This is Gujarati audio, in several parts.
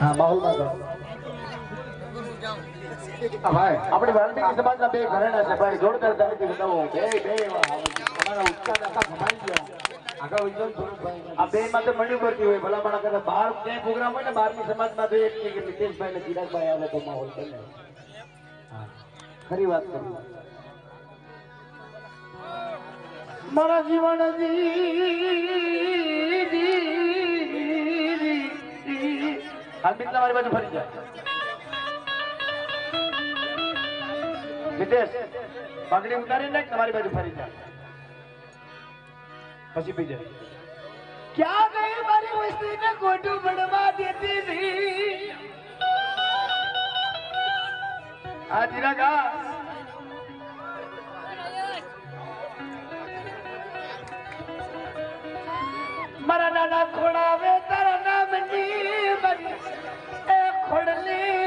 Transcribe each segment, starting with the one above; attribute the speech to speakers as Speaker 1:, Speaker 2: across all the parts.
Speaker 1: હા માહોલમાં ભાઈ, આપણી વાલ્મીકી સમાજના બે ઘરેણા છે. ભાઈ, જોરદાર તારીખે બતાવો. આ તો મણ્યું પડતી હોય. ભલામણ કરે. બાર ક્યાંય પ્રોગ્રામ હોય ને, બારની સમાજમાં તો એક કે મિતેશભાઈ ખરી વાત કરી. મારા જીવન હાલ મિતલા મારી બાજુ ફરી જાય? મિતેશ પગડી ઉતારી નાખ તમારી બાજુ ફરી જાય પછી બીજે
Speaker 2: ક્યાં ગઈ મારી વસ્તી ને ગોટું ભણવા દેતી હતી
Speaker 1: આ ધીરાગા
Speaker 2: મારા નાના ખોડાવે તારા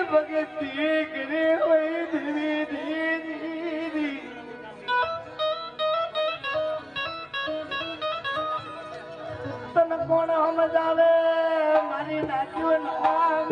Speaker 2: ભગતી કરી હોય ધીરી ધીરી તને કોણ સમજાવે? મારી નાખ્યું નામ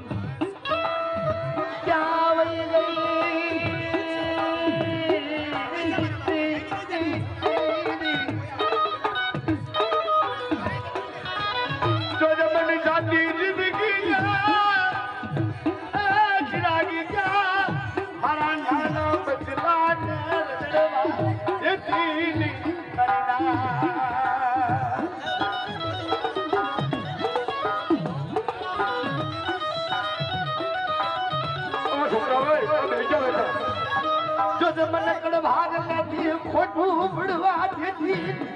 Speaker 2: ભળવા દેતી.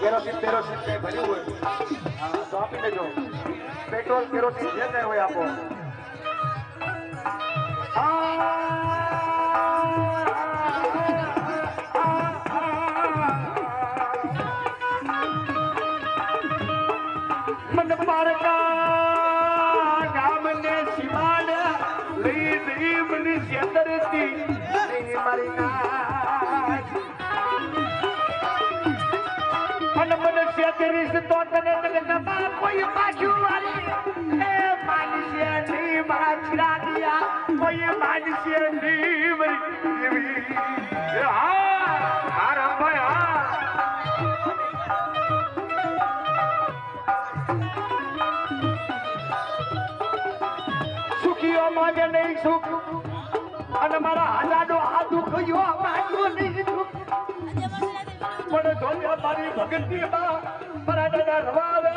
Speaker 1: કેરોસીન પેરોસીન કઈ ભર્યું હોય. તો આપી દેજો. પેટ્રોલ કેરોસીન જે કઈ હોય આપો.
Speaker 2: મન અને મારા હાજાડો આ દુઃખ યો માંગ્યો નહીં સુખ. પણ જોજે મારી ભગતી માં મારા દાદા રવાવે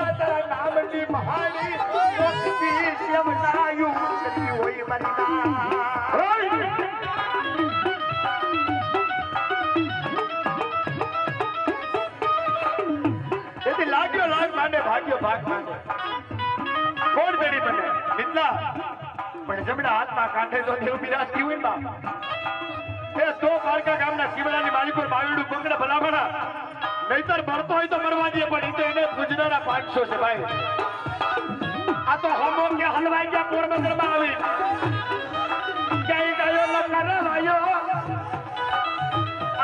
Speaker 2: તેથી લાગ્યો લાગ માંડે, ભાગ્યો ભાગ માંડે. કોણ તેડી બને? મિત્લા પણ જમણા હાથમાં કાંઠે તો દેવ બિરાજતી હોય બાપ. એ તો પારકા ગામના શિવલાની માલિક બાવીડું પકડે ભલામણા. નહીતર ભરતો હોય તો મરવા દે, પણ એ તો એને પૂજનારા પાંચસો છે ભાઈ. આ તો હમો કે હલવાઈ ગયા પોરબંદરમાં આવી. ક્યાંય ગયો ન કરવાયો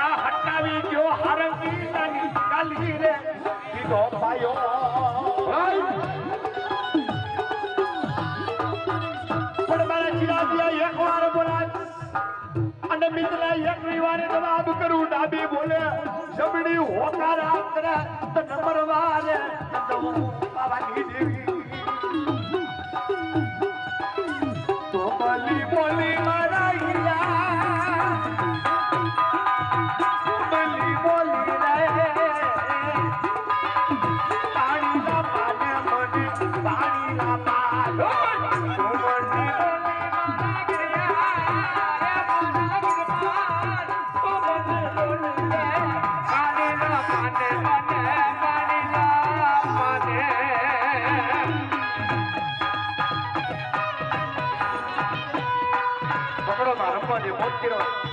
Speaker 2: આ હટાવી ગયો હારંગી નાની કાલી રે. દીધો પાયો અને મિત્રા એક વારે આબ કરું. ડાબી બોલે, જમણી હોકાર આંતરે તો નંબર વારે બાબા બાવાની દેવી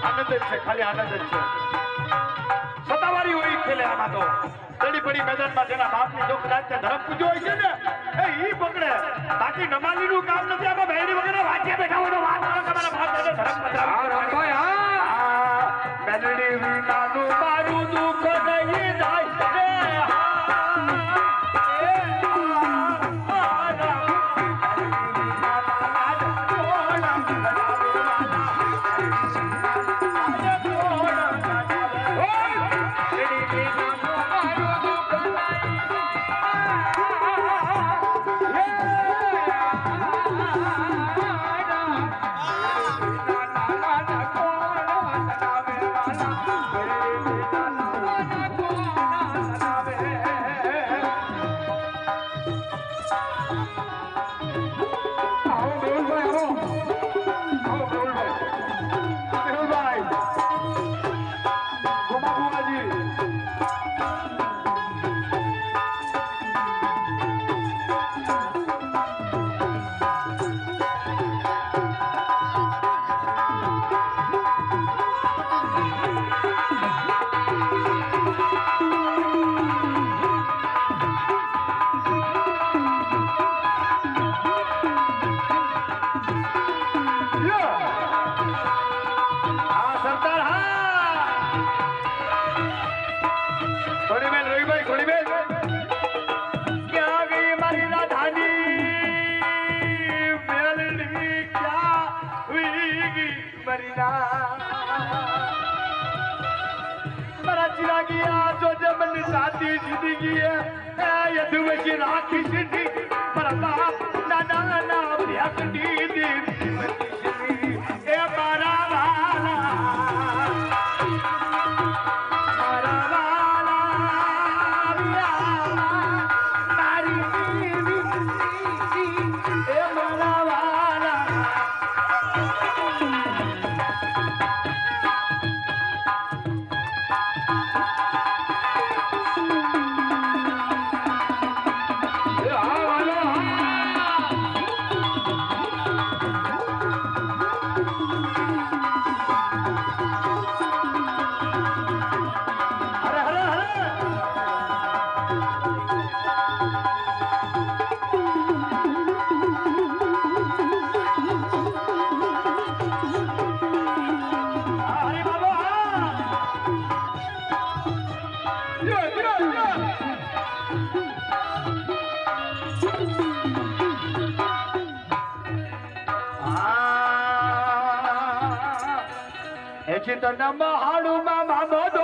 Speaker 2: આનંદ છે ખાલી હોય તો તડી પડી મેદાનમાં જેના બાપની જો કદાચ ધરમ પૂજ્યો હોય છે ને એ ઈ બાકી નમાલી નું કામ નથી આમાં બહેરી વગેરે વાંચ્યા બેઠા હોય તો વાત કરો તમારા બાપ ધરમ પધરાવ મારી મારા ચિરાગિયા જો જમની સાચી જિંદગી એ યદુવજી રાખી સીધી મારા બાપ દાદા ના ભ્યાકડી દેવી వచ్చిందన్నమ్మ ఆడు మా మామోదు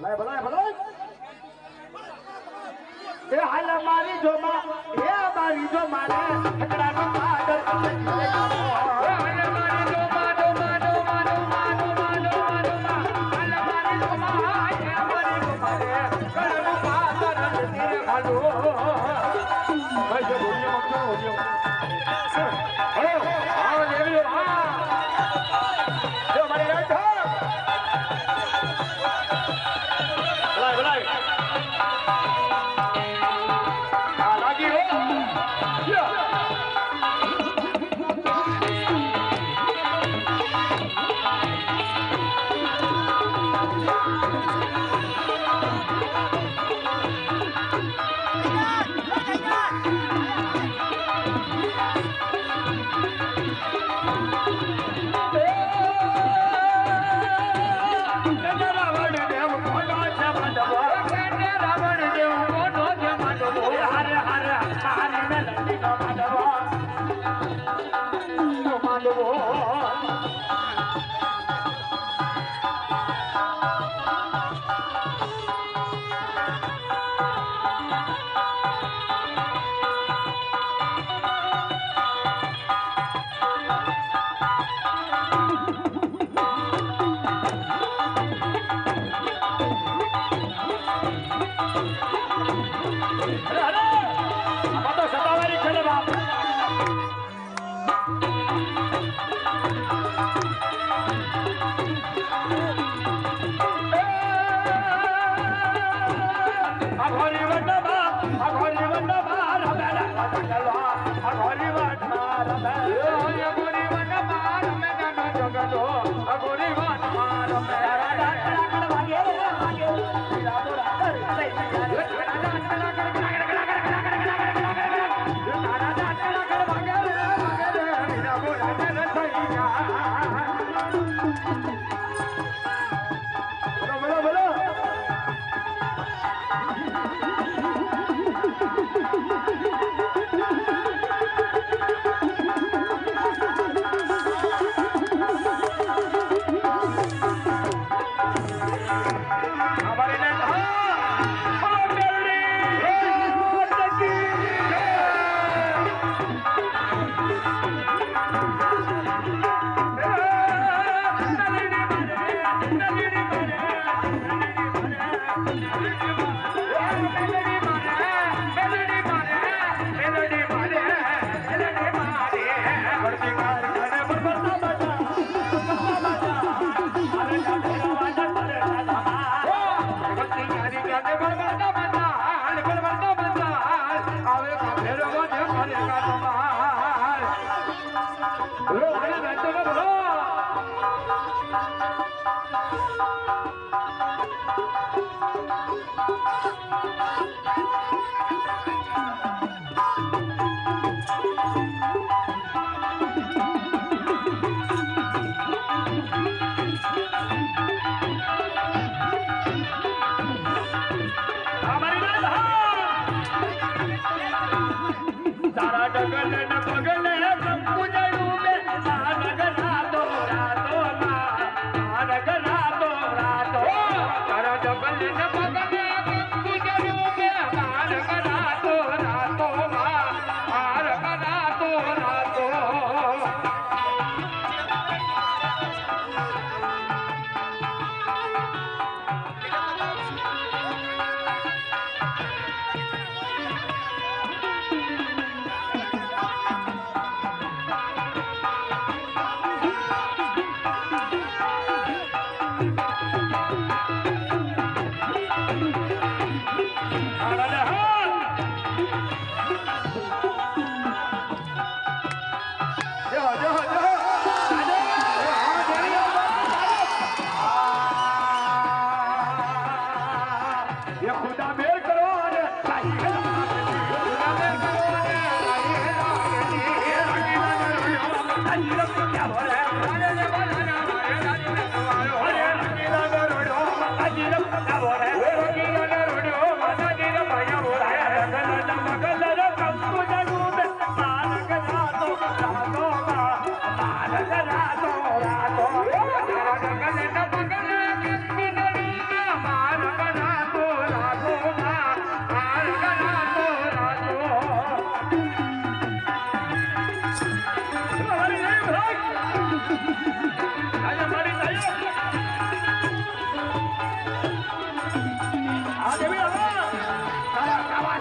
Speaker 2: લાય ભલાય ભલાય એ હાલ મારી જો માં એ મારી જો મારે માં જો માં હાલ મારી જો دوبان آما ته ستا Thank you. તારા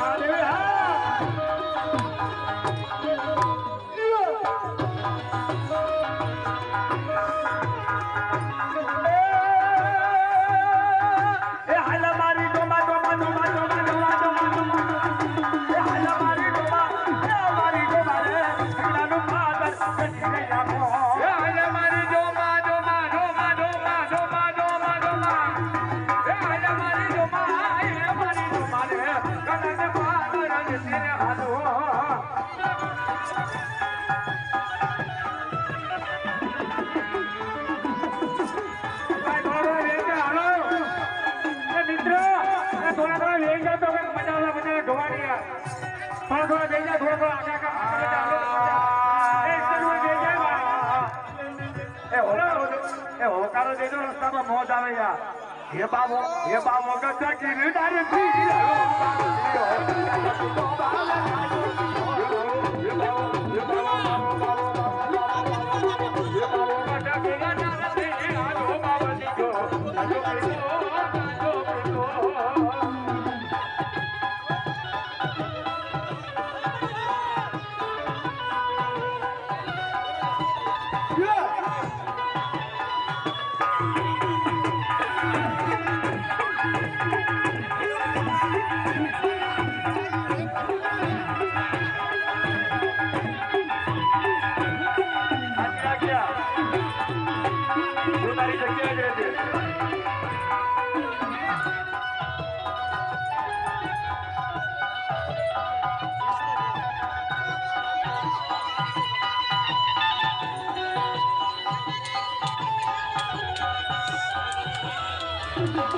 Speaker 2: ¡Ale! 别扒我别扒我刚才给你的油我你了我把你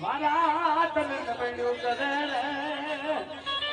Speaker 2: મારા તને પડ્યું કરે